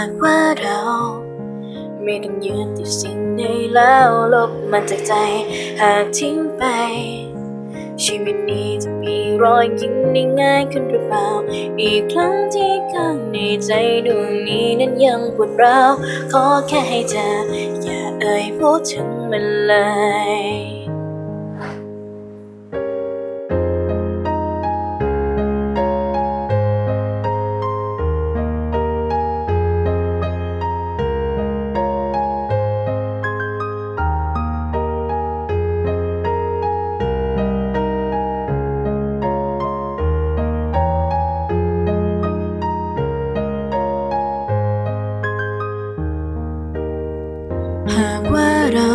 ากว่าเราไม่ต้องยืนที่สิ่งใดแล้วลบมันจากใจ หากทิ้งไป ชีวิตนี้จะมีรอยยิ้มได้ง่ายขึ้นหรือเปล่า อีกครั้งที่ข้างในใจดวงนี้นั้นยังปวดร้าว ขอแค่ให้เธออย่าเอ่ยพูดถึงมันเลย เรา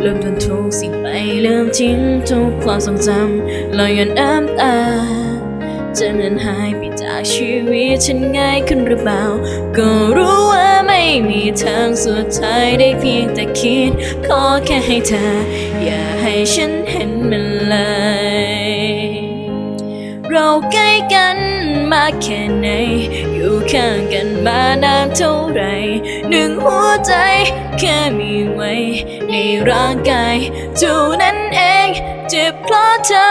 เริ่มทนทุกสิ่งไปเริ่มทิ้งทุกความทรงจำลอยหย่อนน้ำตาจะนั้นหายไปจากชีวิตฉันง่ายขึ้นหรือเปล่า ก็รู้ว่าไม่มีทางสุดท้ายได้เพียงแต่คิด ขอแค่ให้เธอ อย่าให้ฉันเห็นมันเลย เราใกล้กัน มากแค่ไหน อยู่ข้างกันมานานเท่าไร หนึ่งหัวใจแค่มีไว้ ในร่างกายเท่านั้นเอง เจ็บเพราะเธอ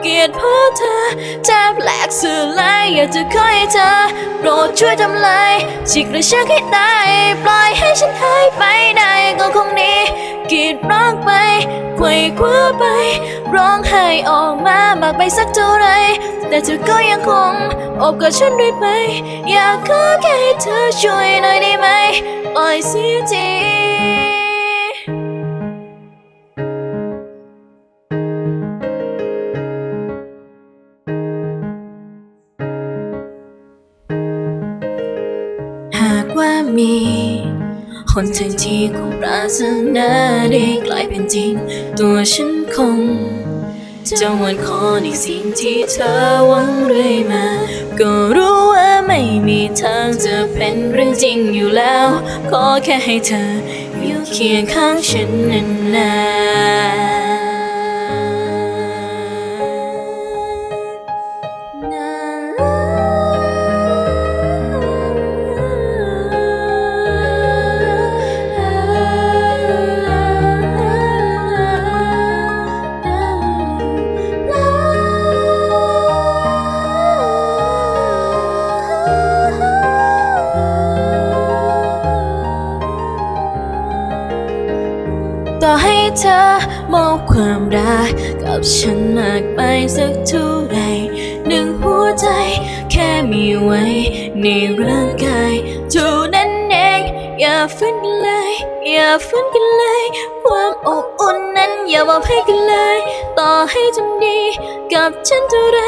เกลียดเพราะเธอแทบแหลกสื่อลายอยากจะขอให้เธอ โปรดช่วยทำลายฉีกหรือชักให้ตาย ปล่อยให้ฉันหายไปได้ก็คงดีกรีด ไว่คว้าไป ร้องไห้ออกมามากไปสักเท่าไร แต่เธอก็ยังคงอบกับฉันด้วยไป อยากขอแค่ให้เธอช่วยหน่อยได้ไหมปล่อยเสียทีหากว่ามี คนทางที่คงปรารถนาได้กลายเป็นจริง ตัวฉันคงจะวนขอในสิ่งที่เธอหวังเรื่อยมา ก็รู้ว่าไม่มีทางจะเป็นเรื่องจริงอยู่แล้วขอแค่ให้เธออยู่เคียงข้างฉันนาน ต่อให้เธอมอบความรักกับฉันมากไปสักเท่าไรหนึ่งหัวใจแค่มีไว้ในร่างกายเท่านั้นเองอย่าฝืนกันเลย อย่าฝืนกันเลย ความอบอุ่นนั้นอย่าบอกให้กันเลย ต่อให้ทำดีกับฉันเท่าไร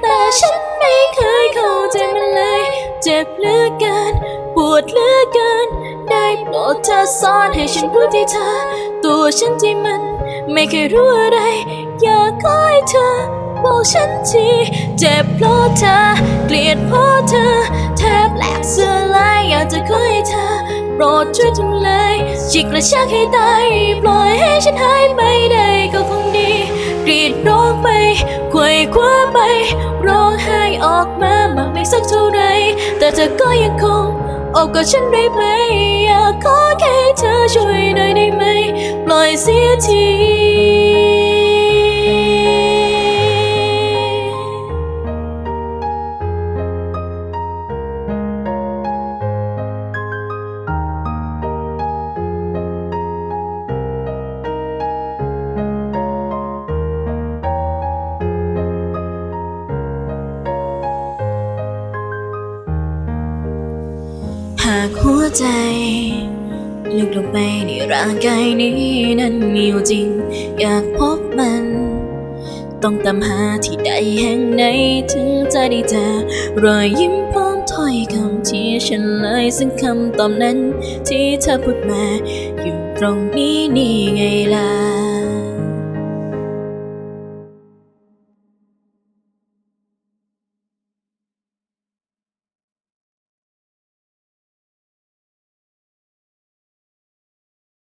แต่ฉันไม่เคยเข้าใจมันเลย เจ็บเหลือเกินปวดเหลือเกิน ได้โปรดเธอสอนให้ฉันรู้ที่เธอ ตัวฉันที่มันไม่เคยรู้อะไร อยากขอให้เธอบอกฉันทีเจ็บเพราะเธอ เกลียดเพราะเธอ แทบแหลกเสื้อลายอยากจะขอให้เธอ โปรดช่วยทำลายจิกและชักให้ตาย ปล่อยให้ฉันหายไปได้ก็คงดี กรีดร้องไปไขว่คว้าไป ร้องไห้ออกมามากไม่สักเท่าไร แต่เธอก็ยังคงอบกับฉันได้ไหม อยากขอแค่ให้เธอช่วยหน่อยได้ไหม ปล่อยเสียทีหากหัวใจ ลึกลงไปในร่างกายนี้นั้นมีอยู่จริง อยากพบมัน ต้องตามหาที่ใดแห่งไหนถึงจะได้เจอรอยยิ้มพร้อมถ้อยคำที่ฉันเลยซึ่งคำตอบนั้น ที่เธอพูดมา อยู่ตรงนี้นี่ไงล่ะ